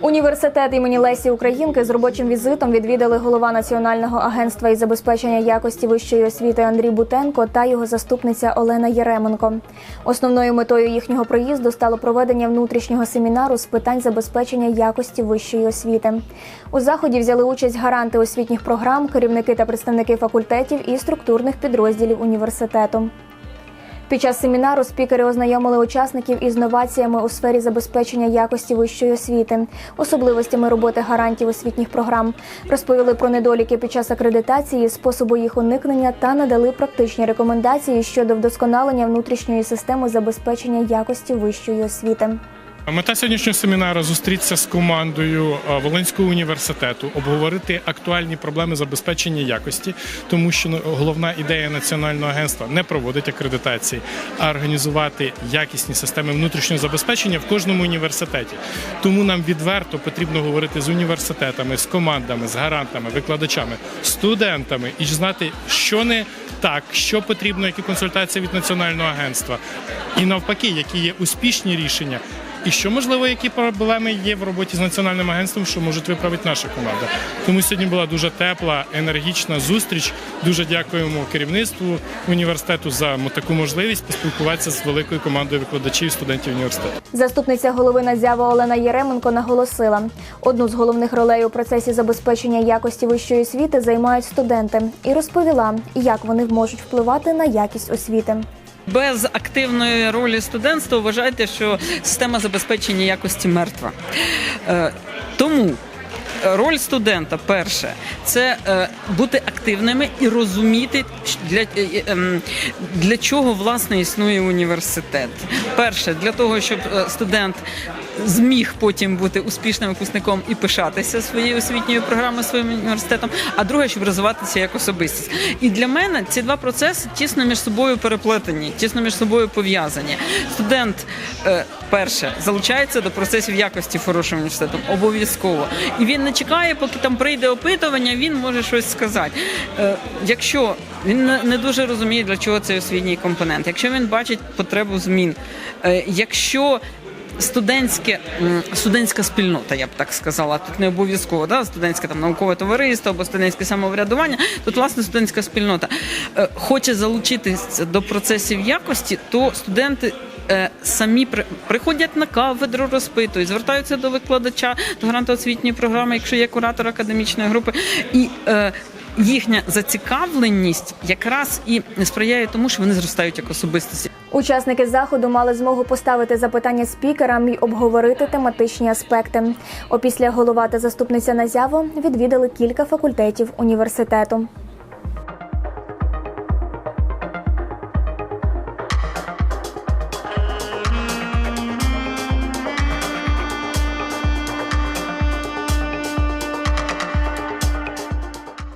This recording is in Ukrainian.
Університет імені Лесі Українки з робочим візитом відвідали голова Національного агентства із забезпечення якості вищої освіти Андрій Бутенко та його заступниця Олена Єременко. Основною метою їхнього проїзду стало проведення внутрішнього семінару з питань забезпечення якості вищої освіти. У заході взяли участь гаранти освітніх програм, керівники та представники факультетів і структурних підрозділів університету. Під час семінару спікери ознайомили учасників із новаціями у сфері забезпечення якості вищої освіти, особливостями роботи гарантів освітніх програм, розповіли про недоліки під час акредитації, способу їх уникнення та надали практичні рекомендації щодо вдосконалення внутрішньої системи забезпечення якості вищої освіти. Мета сьогоднішнього семінару зустрітися з командою Волинського університету, обговорити актуальні проблеми забезпечення якості, тому що ну, головна ідея національного агентства не проводить акредитації, а організувати якісні системи внутрішнього забезпечення в кожному університеті. Тому нам відверто потрібно говорити з університетами, з командами, з гарантами, викладачами, студентами і знати, що не так, що потрібно, які консультації від національного агентства, і навпаки, які є успішні рішення. І що можливо, які проблеми є в роботі з національним агентством, що можуть виправити наша команда. Тому сьогодні була дуже тепла, енергічна зустріч. Дуже дякуємо керівництву університету за таку можливість поспілкуватися з великою командою викладачів і студентів університету. Заступниця голови Надзява Олена Єременко наголосила, одну з головних ролей у процесі забезпечення якості вищої освіти займають студенти і розповіла, як вони можуть впливати на якість освіти. Без активної ролі студентства вважайте, що система забезпечення якості мертва. Е, Тому роль студента перше це е, бути активними і розуміти, для, е, е, ем, для чого власне існує університет. Перше, для того, щоб студент зміг потім бути успішним випускником і пишатися своєю освітньою програмою, своїм університетом. А друге, щоб розвиватися як особистість. І для мене ці два процеси тісно між собою переплетені, тісно між собою пов'язані. Студент перше залучається до процесів якості хорошим університетом, обов'язково. І він не чекає, поки там прийде опитування, він може щось сказати. Е, якщо він не- дуже розуміє, для чого цей освітній компонент, якщо він бачить потребу змін, е, якщо студентське студентська спільнота, я б так сказала. Тут не обов'язково да? студентське там наукове товариство або студентське самоврядування. Тут власне студентська спільнота е, хоче залучитися до процесів якості, то студенти. Е, Самі при- приходять на кафедру, розпитують, звертаються до викладача, до гранта програми, якщо є куратор академічної групи, і е, їхня зацікавленість якраз і сприяє тому, що вони зростають як особистості. Учасники заходу мали змогу поставити запитання спікерам і обговорити тематичні аспекти. Опісля голова та заступниця Назяво відвідали кілька факультетів університету.